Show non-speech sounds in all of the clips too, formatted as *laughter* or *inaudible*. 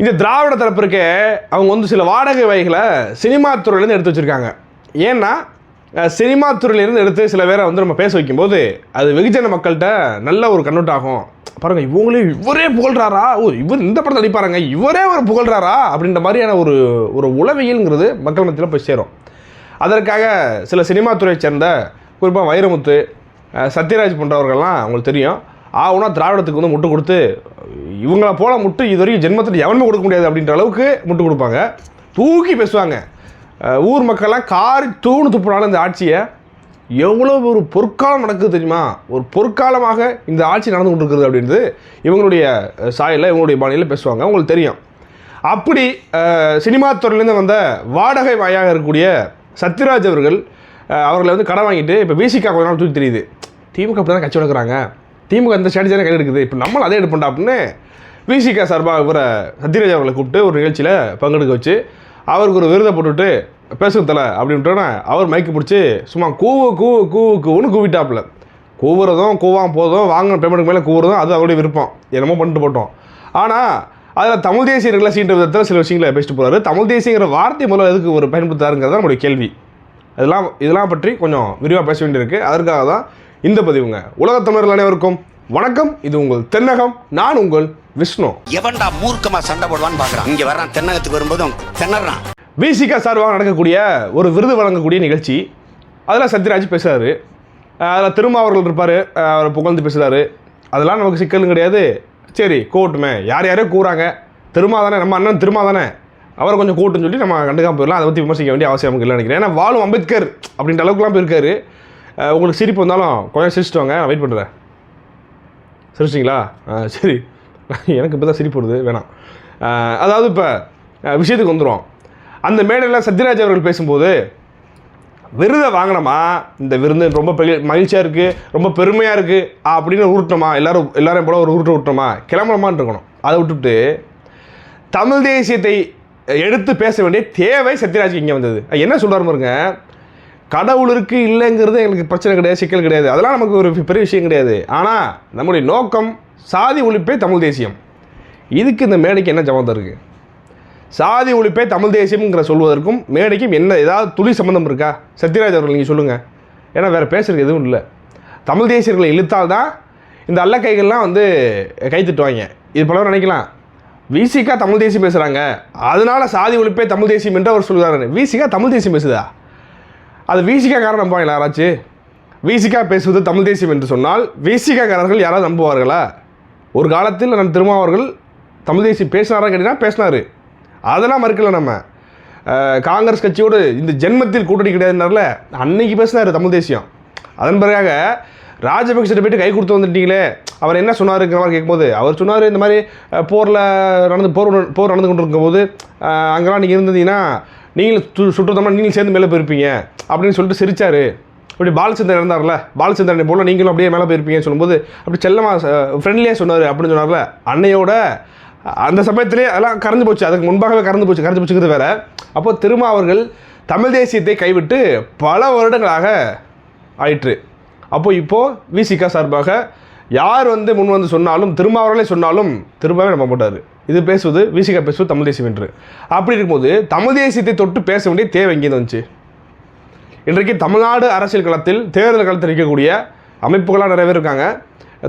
இந்த திராவிட தரப்பு அவங்க வந்து சில வாடகை வகைகளை சினிமா துறையிலேருந்து எடுத்து வச்சுருக்காங்க. ஏன்னா சினிமா துறையிலேருந்து எடுத்து சில பேரை வந்து நம்ம பேச வைக்கும்போது அது வெகுஜன மக்கள்கிட்ட நல்ல ஒரு கண்ணோட்டம் ஆகும். பாருங்க இவங்களே இவரே புகழ்றாரா? ஓ இவர் இந்த படத்தை நடிப்பாருங்க. இவரே ஒரு புகழ்றாரா? அப்படின்ற மாதிரியான ஒரு ஒரு உளவியல்ங்கிறது மக்கள் மத்தியில் போய் சேரும். அதற்காக சில சினிமா துறையை சேர்ந்த குறிப்பாக வைரமுத்து சத்யராஜ் போன்றவர்கள்லாம் அவங்களுக்கு தெரியும். ஆகுனா திராவிடத்துக்கு வந்து முட்டு கொடுத்து இவங்கள போல முட்டு இது வரைக்கும் ஜென்மத்தில் எவனுமே கொடுக்க முடியாது அப்படின்ற அளவுக்கு முட்டு கொடுப்பாங்க. தூக்கி பேசுவாங்க. ஊர் மக்கள்லாம் காரி தூணு துப்புனாலும் இந்த ஆட்சியை. எவ்வளோ ஒரு பொற்காலம் நடக்குது தெரியுமா? ஒரு பொற்காலமாக இந்த ஆட்சி நடந்து கொண்டிருக்கிறது அப்படின்றது இவங்களுடைய சாயலில் இவங்களுடைய பாணியில் பேசுவாங்க. உங்களுக்கு தெரியும். அப்படி சினிமா துறையிலேருந்து வந்த வாடகை வாயாக இருக்கக்கூடிய சத்யராஜ் அவர்கள் அவர்களை வந்து கடன் வாங்கிட்டு இப்போ விசிகா கொஞ்ச நாள் தூக்கி தெரியுது. திமுக அப்படி தான் கட்சி வளர்க்குறாங்க. திமுக இந்த ஸ்ட்ராட்டஜி கையில் எடுக்குது இப்போ நம்மளும் அதே எடுப்போம்டா அப்படின்னு விசிகா சார்பாக இவரை சத்யராஜ் அவர்களை கூப்பிட்டு ஒரு நிகழ்ச்சியில் பங்கெடுக்க வச்சு அவருக்கு ஒரு விருதை போட்டுவிட்டு பேசுகிறதில்ல அப்படின்ட்டோன்னே அவர் மைக்கு பிடிச்சி சும்மா கூவு கூவு கூவு கூவுன்னு கூவிட்டாப்புல. கூவுறதும் கூவாம் போதும் வாங்கின பேமெண்ட்டுக்கு மேலே கூவுறதும் அது அவருடைய விருப்பம். என்னமோ பண்ணிட்டு போட்டோம். ஆனால் அதில் தமிழ் தேசியர்களை சீன்ற விதத்தில் சில விஷயங்களை பேசிட்டு போகிறாரு தமிழ் தேசியங்கிற வார்த்தை முதல்ல எதுக்கு ஒரு பயன்படுத்தாருங்கிறது தான் நம்மளுடைய கேள்வி. இதெல்லாம் இதெல்லாம் பற்றி கொஞ்சம் விரிவாக பேச வேண்டியிருக்கு. அதற்காக தான் இந்த பதிவுங்க. உலகத் தமிழர்கள் அனைவருக்கும் வணக்கம். இது உங்கள் தென்னகம் நான் உங்கள் விஷ்ணு. எவன்டா மூர்க்கமா சண்டை போடுவான்னு பாக்குறான். இங்க வர்றான் தென்னகத்துக்கு வரும்போதும் திணறான். விசிகா சார்பாக நடக்கக்கூடிய ஒரு விருது வழங்கக்கூடிய நிகழ்ச்சி. அதில் சத்யராஜ் பேசுகிறாரு அதில் திருமாவர்கள் இருப்பார். அவரை புகழ்ந்து பேசுகிறாரு அதெல்லாம் நமக்கு சிக்கலும் கிடையாது. சரி கூட்டுமே யார் யாரையோ கூறாங்க திருமா தானே? நம்ம அண்ணன் திருமா தானே? அவரை கொஞ்சம் கூட்டுன்னு சொல்லி நம்ம கண்டுக்காம போயிடலாம். அதை பற்றி விமர்சிக்க வேண்டிய அவசியம் நமக்கு இல்லை நினைக்கிறேன். ஏன்னா வாழும் அம்பேத்கர் அப்படின்ற அளவுக்குலாம் போயிருக்காரு. உங்களுக்கு சிரிப்பு வந்தாலும் கொஞ்சம் சிரிச்சிட்டு வாங்க நான் வெயிட் பண்ணுறேன் சிரிச்சிங்களா ஆ, சரி. *laughs* எனக்கு இப்போ தான் சிரிப்பு வருது வேணாம். அதாவது இப்போ விஷயத்துக்கு வந்துடும் அந்த மேடையில் சத்யராஜ் அவர்கள் பேசும்போது விருதை வாங்கினோமா? இந்த விருந்து ரொம்ப பெரிய மகிழ்ச்சியாக இருக்குது ரொம்ப பெருமையாக இருக்குது அப்படின்னு உருட்டணுமா எல்லோரும் எல்லாரும் போல ஒரு உருட்டு விட்டோமா கிளம்பணுமான்னு இருக்கணும். அதை விட்டுவிட்டு தமிழ் தேசியத்தை எடுத்து பேச வேண்டிய தேவை சத்யராஜ் இங்கே வந்தது. என்ன சொல்கிறாரு பாருங்க கடவுள் இருக்குது இல்லைங்கிறது எங்களுக்கு பிரச்சனை கிடையாது சிக்கல் கிடையாது. அதெல்லாம் நமக்கு ஒரு பெரிய விஷயம் கிடையாது. ஆனால் நம்முடைய நோக்கம் சாதி ஒழிப்பே தமிழ் தேசியம். இதுக்கு இந்த மேடைக்கு என்ன சம்மந்தம் இருக்குது சாதி ஒழிப்பே தமிழ் தேசியம்ங்கிற சொல்வதற்கும் மேடைக்கும் என்ன ஏதாவது துளி சம்மந்தம் இருக்கா? சத்யராஜ் அவர்கள் நீங்கள் சொல்லுங்கள் ஏன்னா வேறு பேசுறதுக்கு எதுவும் இல்லை. தமிழ் தேசியர்களை இழுத்தால் தான் இந்த அல்ல கைகள்லாம் வந்து கை இது பலரும் நினைக்கலாம். விசிகா தமிழ் தேசியம் பேசுகிறாங்க அதனால சாதி ஒழிப்பே தமிழ் தேசியம் என்று அவர் சொல்கிறாரு விசிகா தமிழ் தேசியம் பேசுதா? அது விசிகா நம்புவாங்க நம்புவாங்களா யாராச்சும் விசிகா பேசுவது தமிழ் தேசியம் என்று சொன்னால் விசிகாக்காரர்கள் யாராவது நம்புவார்களா? ஒரு காலத்தில் நான் திருமாவர்கள் தமிழ் தேசியம் பேசினாரா கேட்டீங்கன்னா பேசினார். அதெல்லாம் மறுக்கல நம்ம. காங்கிரஸ் கட்சியோடு இந்த ஜென்மத்தில் கூட்டணி கிடையாதுனால அன்னைக்கு பேசினார் தமிழ் தேசியம். அதன் பிறகாக ராஜபக்சே போயிட்டு கை கொடுத்து வந்துட்டீங்களே அவர் என்ன சொன்னாருங்கிற மாதிரி கேட்கும்போது அவர் சொன்னார் இந்த மாதிரி போரில் நடந்து போர் போர் நடந்து கொண்டு இருக்கும்போது அங்கெல்லாம் நீங்கள் இருந்தீங்கன்னா நீங்களும் சு சுட்டுத்தமாக நீங்களும் சேர்ந்து மேலே போயிருப்பீங்க. அப்படின்னு சொல்லிட்டு சிரிச்சார். இப்படி பாலச்சந்திரன் இருந்தார்ல பாலச்சந்திரனை போல நீங்களும் அப்படியே மேலே போயிருப்பீங்கன்னு சொல்லும்போது அப்படி செல்லமாக ஃப்ரெண்ட்லியாக சொன்னார் அப்படின்னு சொன்னார்ல. அன்னையோட அந்த சமயத்திலே அதெல்லாம் கறந்து போச்சு. அதுக்கு முன்பாகவே கறந்து போச்சு கறந்து போச்சுக்கிறது வேற. அப்போ திருமா அவர்கள் தமிழ் தேசியத்தை கைவிட்டு பல வருடங்களாக ஆயிற்று. அப்போ இப்போது விசிகா சார்பாக யார் வந்து முன் வந்து சொன்னாலும் திருமாவர்களே சொன்னாலும் திரும்பவே நம்ப மாட்டார் இது பேசுவது விசிகா பேசுவது தமிழ் தேசியம் என்று. அப்படி இருக்கும்போது தமிழ் தேசியத்தை தொட்டு பேச வேண்டிய தேவை எங்கே வந்துச்சு? இன்றைக்கு தமிழ்நாடு அரசியல் களத்தில் தேர்தல் களத்தில் இருக்கக்கூடிய அமைப்புகளாக நிறைய பேர் இருக்காங்க.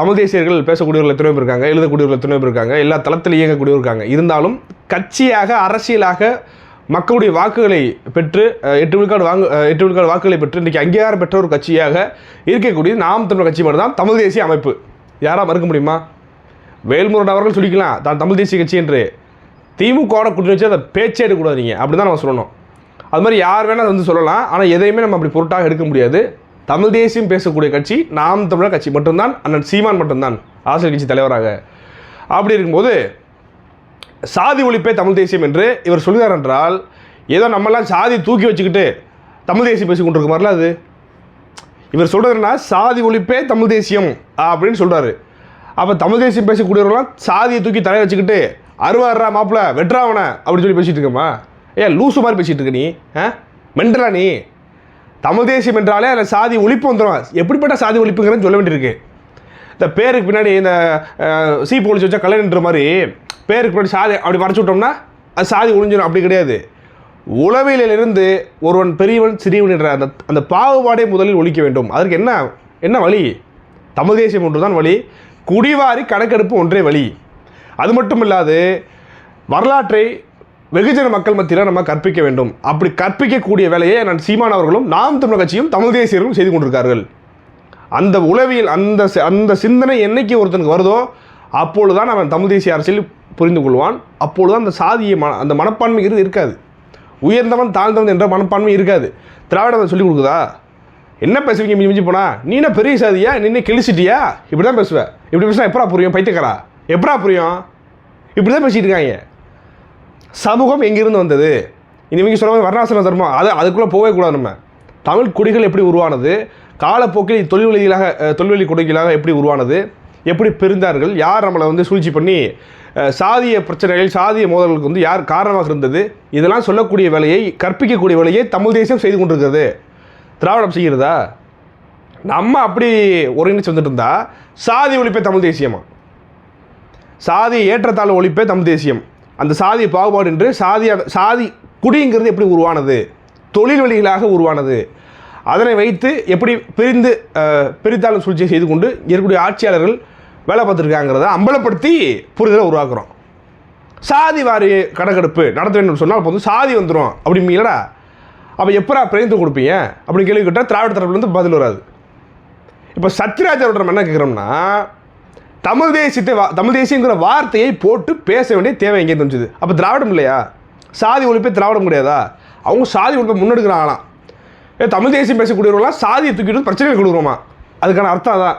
தமிழ் தேசியர்கள் பேசக்கூடியவர்கள் எத்தனை பேர் இருக்காங்க எழுதக்கூடியவர்கள் எத்தனை பேர் இருக்காங்க எல்லா தளத்தில் இயங்கக்கூடியவர் இருக்காங்க. இருந்தாலும் கட்சியாக அரசியலாக மக்களுடைய வாக்குகளை பெற்று எட்டு விழுக்காடு வாங்க எட்டு விழுக்காடு வாக்குகளை பெற்று இன்றைக்கி அங்கீகாரம் பெற்ற ஒரு கட்சியாக இருக்கக்கூடிய நாம் தமிழ் கட்சி மட்டும்தான் தமிழ் தேசிய அமைப்பு. யாராக மறுக்க முடியுமா? வேல்முருகன் அவர்கள் சொல்லிக்கலாம் தான் தமிழ் தேசிய கட்சி என்று திமுகவோட கூட்டணி வச்சு அதை பேச்சே எடுக்கக்கூடாது நீங்கள் அப்படி தான் நம்ம சொல்லணும். அது மாதிரி யார் வேணால் வந்து சொல்லலாம். ஆனால் எதையுமே நம்ம அப்படி பொருட்டாக எடுக்க முடியாது. தமிழ் தேசியம் பேசக்கூடிய கட்சி நாம் தமிழர் கட்சி மட்டும்தான் அண்ணன் சீமான் மட்டும்தான் அரசியல் கட்சி தலைவராக. அப்படி இருக்கும்போது சாதி ஒழிப்பே தமிழ் தேசியம் என்று இவர் சொல்கிறார் என்றால் ஏதோ நம்மலாம் சாதி தூக்கி வச்சுக்கிட்டு தமிழ் தேசியம் பேசி கொண்டிருக்க மாதிரில அது. இவர் சொல்கிறதுனா சாதி ஒழிப்பே தமிழ் தேசியம் அப்படின்னு சொல்கிறாரு அப்போ தமிழ் தேசியம் பேசக்கூடியவர்களாம் சாதியை தூக்கி தலையை வச்சுக்கிட்டு அருவாடுறா மாப்பிள்ள வெட்டுறாவன அப்படின்னு சொல்லி பேசிகிட்டு இருக்கமா ஏன் லூசு மாதிரி பேசிகிட்டு இருக்க நீ ஆ? மென்றா நீ. தமிழ் தேசியம் என்றாலே அதில் சாதி ஒழிப்பு வந்துடும் எப்படிப்பட்ட சாதி ஒழிப்புங்கிறன்னு சொல்ல வேண்டியிருக்கு. இந்த பேருக்கு பின்னாடி இந்த சி சீப்பு வச்சா கல்யாணன்ற மாதிரி பேருக்கு பின்னாடி சாதி அப்படி மறைச்சு விட்டோம்னா அது சாதி ஒழிஞ்சிடும் அப்படி கிடையாது. உளவியலிருந்து ஒருவன் பெரியவன் சிறியவன் என்ற அந்த அந்த பாகுபாடே முதலில் ஒழிக்க வேண்டும். அதற்கு என்ன என்ன வழி? தமிழ் தேசியம் ஒன்று தான் வழி. குடிவாரி கணக்கெடுப்பு ஒன்றே வழி. அது மட்டும் இல்லாது வரலாற்றை வெகுஜன மக்கள் மத்தியில் நம்ம கற்பிக்க வேண்டும். அப்படி கற்பிக்கக்கூடிய வேலையை நான் சீமான் அவர்களும் நாம் தமிழ் கட்சியும் தமிழ் தேசியர்களும் செய்து கொண்டிருக்கார்கள். அந்த உளவியல் அந்த அந்த சிந்தனை என்னைக்கு ஒருத்தனுக்கு வருதோ அப்பொழுதுதான் அவன் தமிழ் தேசிய அரசியல் புரிந்து கொள்வான். அப்பொழுதுதான் அந்த சாதிய மன அந்த மனப்பான்மைங்கிறது இருக்காது. உயர்ந்தவன் தாழ்ந்தவன் என்ற மனப்பான்மை இருக்காது. திராவிடம் சொல்லிக் கொடுக்குதா? என்ன பேசுவீங்க மிஞ்சி மிஞ்சி போனா? நீ என்ன பெரிய சாதியா? நீ கிழிச்சிட்டியா? இப்படி தான் பேசுவேன் இப்படி பேசினா எப்படா புரியும்? பைத்தியக்காரா? எப்படா புரியும்? இப்படி தான் பேசிகிட்டு இருக்காங்க. சமூகம் எங்கேருந்து வந்தது? இனிமேல் சொல்ல வர்ணாசன தர்மம் அது அதுக்குள்ளே போகவே கூடாது நம்ம. தமிழ் குடிகள் எப்படி உருவானது? காலப்போக்கில் தொழில்வெளிகளாக தொழில்வெளி குடிகளாக எப்படி உருவானது? எப்படி பிரிந்தார்கள்? யார் நம்மளை வந்து சூழ்ச்சி பண்ணி சாதிய பிரச்சனைகள் சாதிய மோதல்களுக்கு வந்து யார் காரணமாக இருந்தது? இதெல்லாம் சொல்லக்கூடிய வேலையை கற்பிக்கக்கூடிய வேலையை தமிழ் தேசியம் செய்து கொண்டிருக்கிறது. திராவிடம் செய்கிறதா? நம்ம அப்படி ஒருங்கிணைச்சு வந்துட்டு இருந்தா சாதி ஒழிப்பே தமிழ் தேசியமா? சாதி ஏற்றத்தாழ் ஒழிப்பே தமிழ் தேசியம். அந்த சாதி பாகுபாடு என்று சாதி சாதி குடிங்கிறது எப்படி உருவானது? தொழில் வழிகளாக உருவானது. அதனை வைத்து எப்படி பிரிந்து பிரித்தாளும் சூழ்ச்சியை செய்து கொண்டு இருக்கக்கூடிய ஆட்சியாளர்கள் வேலை பார்த்துருக்காங்கிறத அம்பலப்படுத்தி புரிதலை உருவாக்குறோம். சாதி வாரி கணக்கெடுப்பு நடத்த வேண்டும் சொன்னால் அப்போ வந்து சாதி வந்துடும் அப்படிங்களா அப்போ எப்பரா பிரிந்து கொடுப்பீங்க? அப்படின்னு கேள்வி கேட்டால் திராவிட தரப்புலேருந்து பதில் வராது. இப்போ சத்யராஜர் நம்ம என்ன கேட்குறோம்னா தமிழ் தேசியத்தை வா- தமிழ் தேசியங்கிற வார்த்தையை போட்டு பேச வேண்டிய தேவை எங்கே தெரிஞ்சுது. அப்போ திராவிடம் இல்லையா? சாதி ஒழிப்பே திராவிடம் கிடையாதா? அவங்க சாதி ஒழிப்பை முன்னெடுக்கிறாங்களாம். ஏ தமிழ் தேசியம் பேசக்கூடியவர்களாம் சாதியை தூக்கிட்டு பிரச்சனைகள் பிரச்சனை கொடுக்குறோமா? அதுக்கான அர்த்தம் அதான்.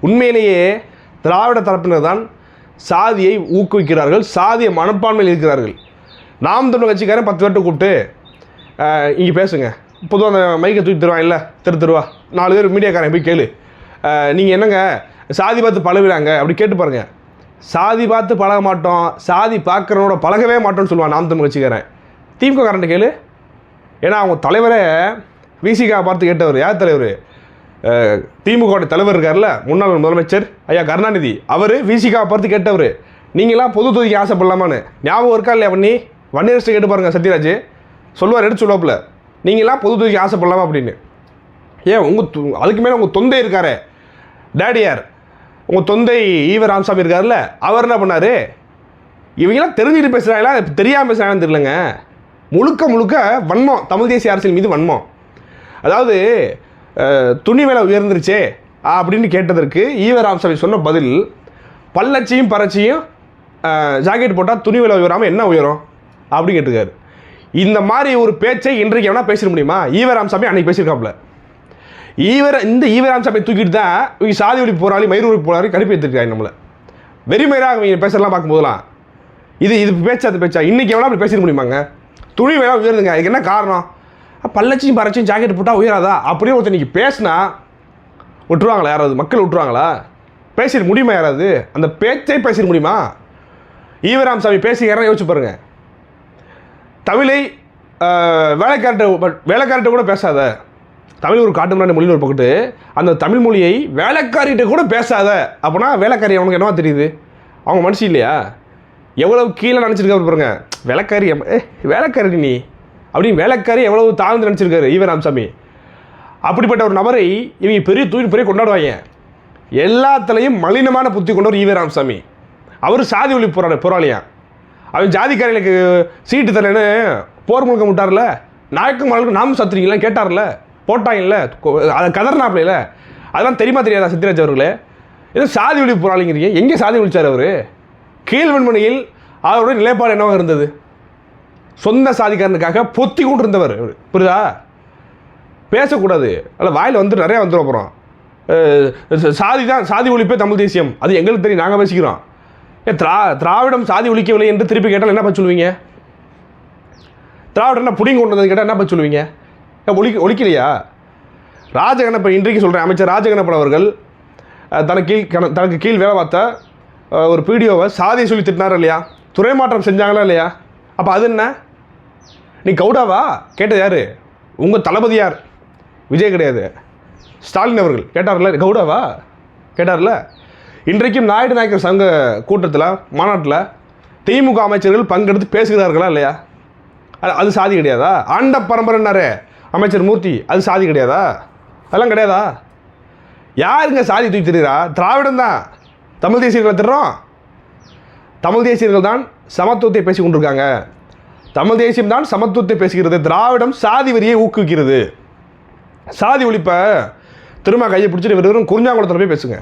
உண்மையிலேயே திராவிட தரப்பினர் தான் சாதியை ஊக்குவிக்கிறார்கள் சாதிய மனப்பான்மையில் இருக்கிறார்கள். நாம் தமிழ் கட்சிக்காரன் பத்து பேர்ட்ட கூப்பிட்டு இங்கே பேசுங்க. பொதுவாக அந்த மைக்கை தூக்கி தருவான் இல்லை திரு தருவா. நாலு பேர் மீடியாக்காரன் போய் கேளு. நீங்கள் என்னங்க சாதி பார்த்து பழகுறாங்க அப்படி கேட்டு பாருங்கள் சாதி பார்த்து பழக மாட்டோம் சாதி பார்க்குறவனோட பழகவே மாட்டோம்னு சொல்லுவான் நாம் தமிழ் கட்சிக்காரன். திமுக காரன்ட்ட கேளு. ஏன்னா அவங்க தலைவரே விசிகா பார்த்து கேட்டவர் யார் தலைவர்? திமுகவுடைய தலைவர் இருக்கார்ல முன்னாள் முதலமைச்சர் ஐயா கருணாநிதி. அவர் விசிகா பார்த்து கேட்டவர். நீங்களாம் பொது தொகுதிக்கு ஆசைப்படலாமான்னு. ஞாபகம் இருக்கா இல்லையா பண்ணி வன்னியரசு கேட்டு பாருங்கள் சத்யராஜ். சொல்லுவார் எடுத்து சொல்லுவாப்புல. நீங்களாம் பொது தொகுதிக்கு ஆசைப்படலாமா அப்படின்னு. ஏன் உங்கள் அதுக்கு மேலே உங்கள் தொந்தை இருக்காரு. டேடியார் உங்கள் தொந்தை ஈவ ராமசாமி இருக்கார்ல அவர் என்ன பண்ணார்? இவங்கெல்லாம் தெரிஞ்சுட்டு பேசுகிறாங்களா தெரியாமல் பேசுகிறாங்கன்னு தெரியலங்க. முழுக்க முழுக்க வன்மம் தமிழ் தேசிய அரசியல் மீது வன்மம். அதாவது துணி விலை உயர்ந்துருச்சே அப்படின்னு கேட்டதற்கு ஈவ ராமசாமி சொன்ன பதில் பல்லச்சியும் பறச்சியும் ஜாக்கெட் போட்டால் துணி விலை உயராமல் என்ன உயரும்? அப்படின்னு கேட்டிருக்காரு. இந்த மாதிரி ஒரு பேச்சை இன்றைக்கு எவனா பேசிட முடியுமா? ஈவராமசாமி அன்னைக்கு பேசியிருக்காப்புல. ஈவர இந்த ஈவராம்சாமி தூக்கிட்டு தான் இவங்க சாதி ஒழிப்பு போராளி மயிர் ஒழிப்பு போராளி கடுப்பு ஏற்றிருக்காங்க நம்மளை. வெறிமயிராக இவங்க பேசலாம் பார்க்கும்போதெல்லாம் இது இது பேச்சா அது பேச்சா இன்றைக்கி எவனா அப்படி பேசிட முடியுமாங்க? துணி வேணா உயருதுங்க அதுக்கு என்ன காரணம்? பல்லச்சியும் பறச்சியும் ஜாக்கெட் போட்டால் உயராதா? அப்படியே ஒருத்தர் இன்னைக்கு பேசினா விட்டுருவாங்களா யாராவது? மக்கள் விட்டுருவாங்களா பேசிட முடியுமா யாராவது? அந்த பேச்சே பேசிட முடியுமா? ஈவராமசாமி பேசிக்கிறேன் யோசிச்சு பாருங்க. தமிழை ஆஹ், வேலைக்காரர்கிட்ட வேலைக்காரர்கிட்ட கூட பேசாத. தமிழ் ஒரு காட்டு முன்னாடி ஒரு பக்கத்து அந்த தமிழ் மொழியை வேலைக்காரிகிட்ட கூட பேசாத. அப்போனா வேலைக்காரி அவனுக்கு என்னவா தெரியுது? அவங்க மனுஷன் இல்லையா? எவ்வளவு கீழே நினச்சிருக்காரு பாருங்க. வேலைக்காரி ஏ வேலைக்காரி நீ. அப்படின்னு வேலைக்காரி எவ்வளவு தாழ்ந்து நினச்சிருக்காரு ஈவ ராமசாமி. அப்படிப்பட்ட ஒரு நபரை இவங்க பெரிய தூக்கி பெரிய கொண்டாடுவாங்க. எல்லாத்துலேயும் மலினமான புத்தி கொண்டவர் ஈவ ராமசாமி. அவர் சாதி ஒளி போராளி போராளியா? அவன் ஜாதிக்காரர்களுக்கு சீட்டு தரேன்னு போர் முழுக்க விட்டார்ல நாயக்கும் மகளுக்கு நாமும் சத்துறீங்களா கேட்டார்ல? போட்டாங்கல்ல அதை கதர்னாப்ல அதெல்லாம் தெரியுமா தெரியாதா சித்திராஜ் அவர்களே? ஏதோ சாதி ஒளி போராளிங்கிறீங்க. எங்கே சாதி ஒழிச்சார் அவர்? கீழ்வன்மணியில் அவருடைய நிலைப்பாடு என்னவாக இருந்தது? சொந்த சாதிக்காரனுக்காக பொத்தி கொண்டு இருந்தவர் புரியுதா? பேசக்கூடாது. அதில் வாயில் வந்து நிறையா வந்துடும் அப்புறம் சாதி தான் சாதி ஒழிப்பே தமிழ் தேசியம். அது எங்களுக்கு தெரியும். நாங்கள் பேசிக்கிறோம். திரா திராவிடம் சாதி ஒழிக்கவில்லை என்று திருப்பி கேட்டால் என்ன பண்ண சொல்லுவீங்க? திராவிடம் என்ன புடிங்க கொண்டு வந்தது கேட்டால் என்ன பண்ண சொல்லுவீங்க? ஏன் ஒழிக்க ஒழிக்கலையா? ராஜகணப்பன் இன்றைக்கு சொல்கிறேன் அமைச்சர் ராஜகணப்பன் அவர்கள் தனக்கு கீழ் கண- தனக்கு கீழ் வேலை பார்த்த ஒரு பிடிஓவை சாதியை சொல்லி திட்டினார் இல்லையா? துறை மாற்றம் செஞ்சாங்களா இல்லையா? அப்போ அது என்ன? நீ கவுடாவா? கேட்டது யார்? உங்கள் தளபதி யார்? விஜய் கிடையாது. ஸ்டாலின் அவர்கள். கேட்டார்ல கவுடாவா? கேட்டார்ல? இன்றைக்கும் நாயுடு நாயக்கர் சங்க கூட்டத்தில் மாநாட்டில் திமுக அமைச்சர்கள் பங்கெடுத்து பேசுகிறார்களா இல்லையா? அது அது சாதி கிடையாதா? ஆண்ட பரம்பரைன்னாரு அமைச்சர் மூர்த்தி அது சாதி கிடையாதா? அதெல்லாம் கிடையாதா? யாருங்க சாதி தூக்கி தெரியுறா? திராவிடம் தான். தமிழ் தேசியர்களை திடுறோம் தமிழ் தேசியர்கள் தான் சமத்துவத்தை பேசி கொண்டிருக்காங்க. தமிழ் தேசியம் தான் சமத்துவத்தை பேசுகிறது. திராவிடம் சாதி வரியை ஊக்குவிக்கிறது. சாதி ஒழிப்பை திரும்ப கையை பிடிச்சிட்டு வெறும் குறிஞ்சாங்குளத்தில் போய் பேசுங்க.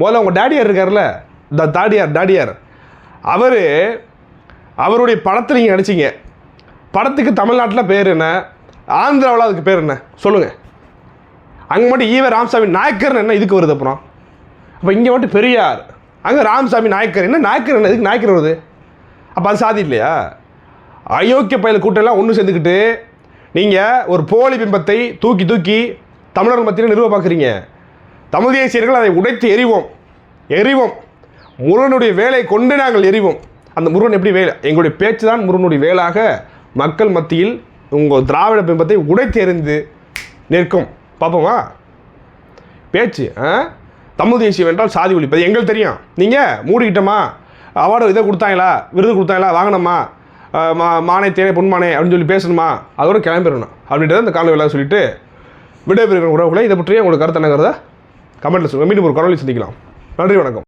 முதல்ல உங்கள் டேடியார் இருக்கார்ல த தாடியார் டாடியார். அவர் அவருடைய படத்தை நீங்கள் நினச்சிங்க. படத்துக்கு தமிழ்நாட்டில் பேர் என்ன? ஆந்திராவில் அதுக்கு பேர் என்ன? சொல்லுங்கள் அங்கே மட்டும் ஈவ ராமசாமி நாயக்கர் என்ன இதுக்கு வருது அப்புறம்? அப்போ இங்கே மட்டும் பெரியார். அங்கே ராமசாமி நாயக்கர். என்ன நாயக்கர் என்ன? இதுக்கு நாயக்கர் வருது? அப்போ அது சாதி இல்லையா? அயோக்கிய பயில கூட்டம்லாம் ஒன்று சேர்ந்துக்கிட்டு நீங்கள் ஒரு போலி பிம்பத்தை தூக்கி தூக்கி தமிழர்கள் மத்தியில் நிறுவ பார்க்குறீங்க தமிழ் தேசியர்கள் அதை உடைத்து எறிவோம். எறிவோம். முருகனுடைய வேலை கொண்டு நாங்கள் எறிவோம். அந்த முருகன் எப்படி வேலை? எங்களுடைய பேச்சு தான் முருகனுடைய வேலாக மக்கள் மத்தியில் உங்கள் திராவிட பிம்பத்தை உடைத்து எறிந்து நிற்கும். பார்ப்போமா? பேச்சு ஆ? தமிழ் தேசியம் என்றால் சாதி ஒழிப்பது எங்களுக்கு தெரியும். நீங்கள் மூடிக்கிட்டோமா? அவார்டு இதை கொடுத்தாங்களா? விருது கொடுத்தாங்களா? வாங்கினோமா மா மானே தேனே பொன்மானே அப்படின்னு சொல்லி பேசணுமா? அதோட கிளம்பிடணும். அப்படின்றத இந்த காணொலி சொல்லிட்டு விடைபெறுகிற உறவுகளை இதை பற்றியே உங்களுக்கு கருத்து என்னங்கிறத கமெண்ட்டில் சொல்லுங்கள் மீண்டும் ஒரு குரலில் சந்திக்கலாம். நன்றி வணக்கம்.